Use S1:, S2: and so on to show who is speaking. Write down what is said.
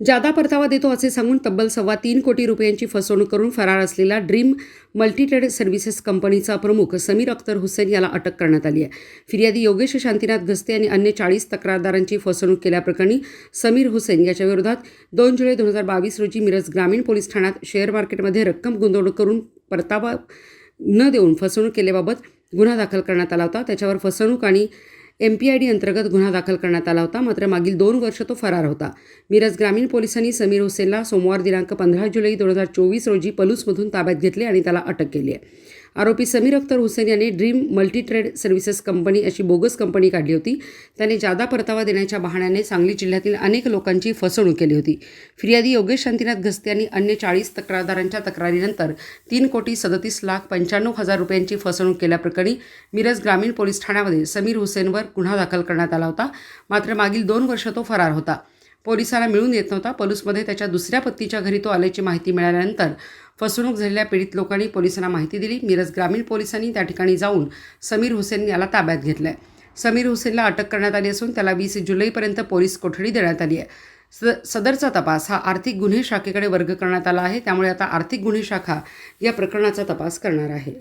S1: जादा परतावा देतो असे सांगून तब्बल सव्वा तीन कोटी रुपयांची फसवणूक करून फरार असलेला ड्रीम मल्टीट्रेड सर्व्हिसेस कंपनीचा प्रमुख समीर अख्तर हुसेन याला अटक करण्यात आली आहे. फिर्यादी योगेश शांतीनाथ गस्ते आणि अन्य चाळीस तक्रारदारांची फसवणूक केल्याप्रकरणी समीर हुसेन याच्या विरोधात दोन जुलै दोन हजार बावीस रोजी मिरज ग्रामीण पोलीस ठाण्यात शेअर मार्केटमध्ये रक्कम गुंतवणूक करून परतावा न देऊन फसवणूक केल्याबाबत गुन्हा दाखल करण्यात आला होता. त्याच्यावर फसवणूक आणि एम पी आय डी अंतर्गत गुन्हा दाखल करण्यात आला होता. मात्र मागील दोन वर्ष तो फरार होता. मिरज ग्रामीण पोलिसांनी समीर हुसेनला सोमवार दिनांक पंधरा जुलै दोन हजार चोवीस रोजी पलूसमधून ताब्यात घेतले आणि त्याला अटक केली आहे. आरोपी समीर अख्तर हुसेन यांनी ड्रीम मल्टीट्रेड सर्व्हिसेस कंपनी अशी बोगस कंपनी काढली होती. त्याने जादा परतावा देण्याच्या बहाण्याने सांगली जिल्ह्यातील अनेक लोकांची फसवणूक केली होती. फिर्यादी योगेश शांतीनाथ गस्ते यांनी अन्य चाळीस तक्रारदारांच्या तक्रारीनंतर तीन कोटी सदतीस लाख पंच्याण्णव हजार रुपयांची फसवणूक केल्याप्रकरणी मिरज ग्रामीण पोलीस ठाण्यामध्ये समीर हुसेनवर गुन्हा दाखल करण्यात आला होता. मात्र मागील दोन वर्ष तो फरार होता. पोलिसाला मिळून येत नव्हता. पलूसमध्ये त्याच्या दुसऱ्या पत्नीच्या घरी तो आल्याची माहिती मिळाल्यानंतर फसवणूक झालेल्या पीडित लोकांनी पोलिसांना माहिती दिली. मिरज ग्रामीण पोलिसांनी त्या ठिकाणी जाऊन समीर हुसेन याला ताब्यात घेतलं आहे समीर हुसेनला अटक करण्यात आली असून त्याला वीस जुलैपर्यंत पोलीस कोठडी देण्यात आली आहे. स सदरचा तपास हा आर्थिक गुन्हे शाखेकडे वर्ग करण्यात आला आहे. त्यामुळे आता आर्थिक गुन्हे शाखा या प्रकरणाचा तपास करणार आहे.